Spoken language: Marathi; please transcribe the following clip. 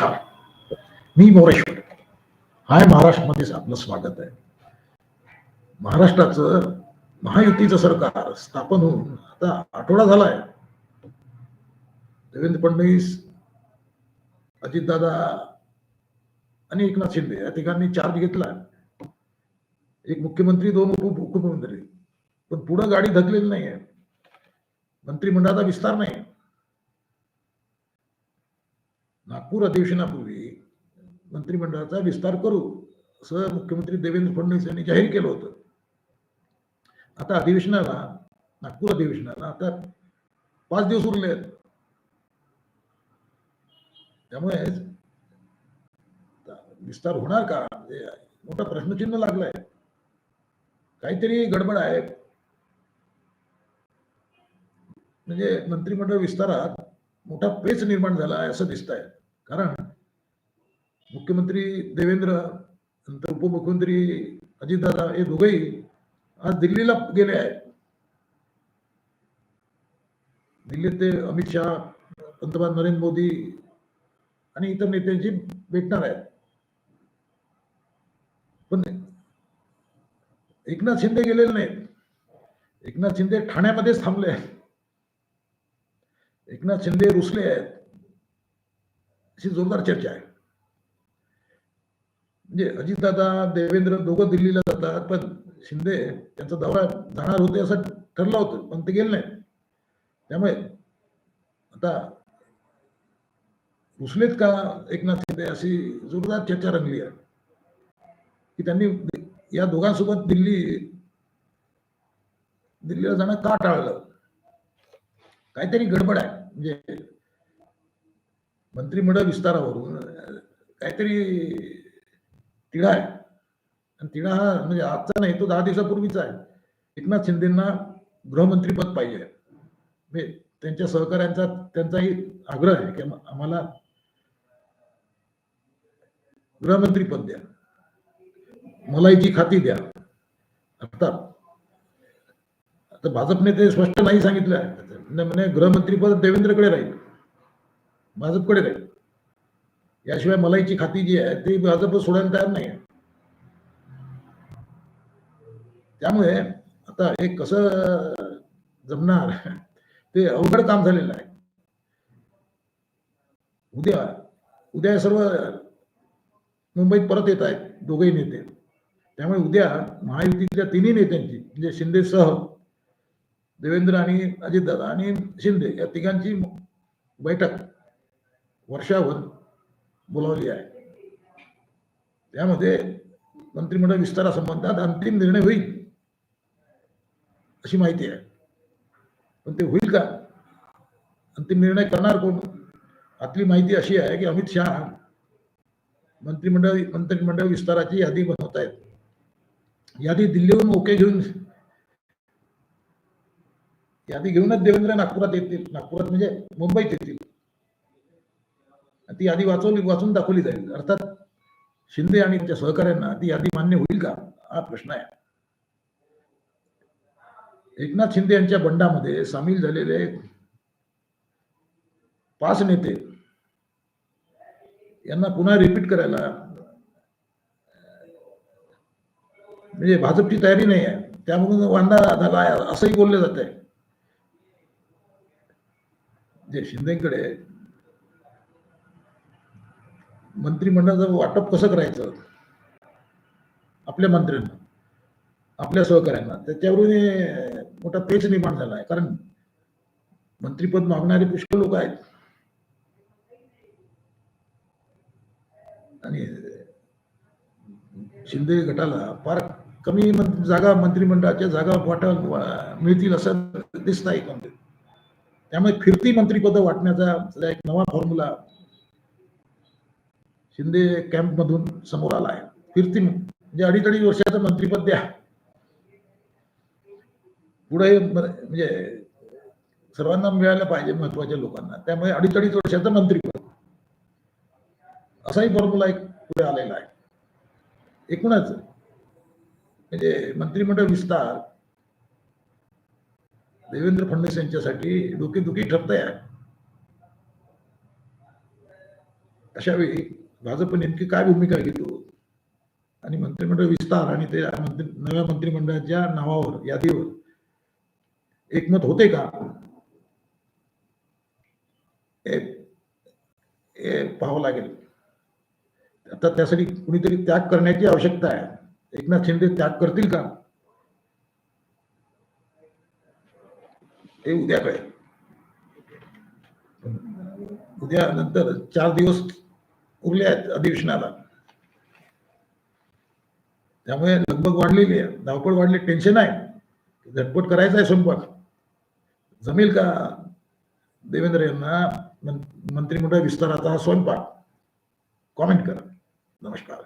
नमस्कार. मी मोरेश्वर हाय महाराष्ट्रामध्ये आपलं स्वागत आहे. महाराष्ट्राचं महायुतीचं सरकार स्थापन होऊन आता आठवडा झालाय. देवेंद्र फडणवीस अजितदादा आणि एकनाथ शिंदे या ठिकाणी चार्ज घेतला एक मुख्यमंत्री दोन उप उपमुख्यमंत्री. पण पुढं गाडी धकलेली नाही आहे मंत्रिमंडळाचा विस्तार नाही नागपूर अधिवेशनापूर्वी मंत्रिमंडळाचा विस्तार करू असं मुख्यमंत्री देवेंद्र फडणवीस यांनी जाहीर केलं होतं. आता अधिवेशनाला नागपूर अधिवेशनाला आता पाच दिवस उरले आहेत. त्यामुळे विस्तार होणार का? म्हणजे मोठा प्रश्नचिन्ह लागलाय. काहीतरी गडबड आहे. म्हणजे मंत्रिमंडळ विस्तारात मोठा पेच निर्माण झाला आहे असं दिसत आहे कारण मुख्यमंत्री देवेंद्र नंतर उपमुख्यमंत्री अजितदादा हे दोघेही आज दिल्लीला गेले आहेत. दिल्लीत ते अमित शहा पंतप्रधान नरेंद्र मोदी आणि इतर नेत्यांशी भेटणार आहेत. पण एकनाथ शिंदे गेलेले नाहीत. एकनाथ शिंदे ठाण्यामध्येच थांबले आहेत. एकनाथ शिंदे रुसले आहेत. अशी जोरदार चर्चा आहे. म्हणजे अजितदादा देवेंद्र दोघं दिल्लीला जातात पण शिंदे त्यांचा दौरा जाणार होते असं ठरलं होतं पण ते गेले नाही त्यामुळे आता रुसलेत का एकनाथ शिंदे अशी जोरदार चर्चा रंगली आहे. की त्यांनी या दोघांसोबत दिल्ली दिल्लीला जाणं का टाळलं? काहीतरी गडबड आहे. म्हणजे मंत्रिमंडळ विस्तारावरून काहीतरी तिढा आहे. आणि तिढा हा म्हणजे आजचा नाही तो दहा दिवसापूर्वीचा आहे. एकनाथ शिंदेना गृहमंत्रीपद पाहिजे. म्हणजे त्यांच्या सहकाऱ्यांचा त्यांचाही आग्रह आहे की आम्हाला गृहमंत्रीपद द्या. मलाईची खाती द्या. आता आता भाजपने ते स्पष्ट नाही सांगितलं. म्हणजे गृहमंत्रीपद देवेंद्रकडे राहील. भाजपकडे राहील याशिवाय मलाईची खाती जी आहे ती भाजप सोडायला तयार नाही त्यामुळे आता हे कसं जमणार ते अवघड काम झालेलं आहे. उद्या उद्या सर्व मुंबईत परत येत आहेत दोघेही नेते. त्यामुळे उद्या महायुतीच्या तिन्ही नेत्यांची म्हणजे शिंदे सह देवेंद्र आणि अजितदादा आणि शिंदे या तिघांची बैठक वर्षावर बोलावली आहे. त्यामध्ये मंत्रिमंडळ विस्तारासंबंधात अंतिम निर्णय होईल अशी माहिती आहे. पण ते होईल का? अंतिम निर्णय करणार कोण? आपली माहिती अशी आहे की अमित शहा मंत्रिमंडळ मंत्रिमंडळ विस्ताराची यादी बनवत आहेत. यादी दिल्लीहून ओके घेऊन यादी घेऊनच देवेंद्र नागपुरात येतील. नागपुरात म्हणजे मुंबईत येतील. ती यादी वाचवली वाचून दाखवली जाईल. अर्थात शिंदे आणि त्यांच्या सहकाऱ्यांना ती यादी मान्य होईल का? हा प्रश्न आहे. एकनाथ शिंदे यांच्या बंडामध्ये सामील झालेले पाच नेते यांना पुन्हा रिपीट करायला म्हणजे भाजपची तयारी नाही आहे. त्यामधून वांदा झाला असंही बोललं जात आहे जे शिंदेकडे मंत्रिमंडळाचं वाटप कसं करायचं? आपल्या मंत्र्यांना आपल्या सहकाऱ्यांना. त्याच्यावरून मोठा पेच निर्माण झाला आहे. कारण मंत्रीपद मागणारे पुष्कळ लोक आहेत. आणि शिंदे गटाला फार कमी जागा मंत्रिमंडळाच्या जागा वाटा मिळतील असं दिसत आहे त्यामुळे फिरती मंत्रिपद वाटण्याचा एक नवा फॉर्म्युला शिंदे कॅम्प मधून समोर आला आहे फिरती म्हणजे अडीच अडीच वर्षाचं मंत्रीपद द्या. पुढे म्हणजे सर्वांना मिळायला पाहिजे महत्त्वाच्या लोकांना. त्यामुळे अडीच अडीच वर्षाचं मंत्रीपद. असाही फॉर्म्युला एक पुढे आलेला आहे. एकूणच म्हणजे मंत्रिमंडळ विस्तार देवेंद्र फडणवीस यांच्यासाठी डोकेदुखी ठरत आहे अशावेळी वेळी भाजप नेमकी काय भूमिका घेतो? आणि मंत्रिमंडळ विस्तार आणि ते मंत्री नव्या मंत्रिमंडळाच्या नावावर यादीवर एकमत होते का? पाहावं लागेल. आता त्यासाठी कुणीतरी त्याग करण्याची आवश्यकता आहे. एकनाथ शिंदे त्याग करतील का? हे उद्या कळेल. उद्या नंतर चार दिवस उरले आहेत अधिवेशनाला? त्यामुळे लगबग वाढलेली आहे. धावपळ वाढली टेन्शन आहे. झटपट करायचं आहे स्वयंपाक जमेल का? देवेंद्र यांना मंत्रिमंडळ विस्ताराचा हा स्वयंपाक. कॉमेंट करा. नमस्कार.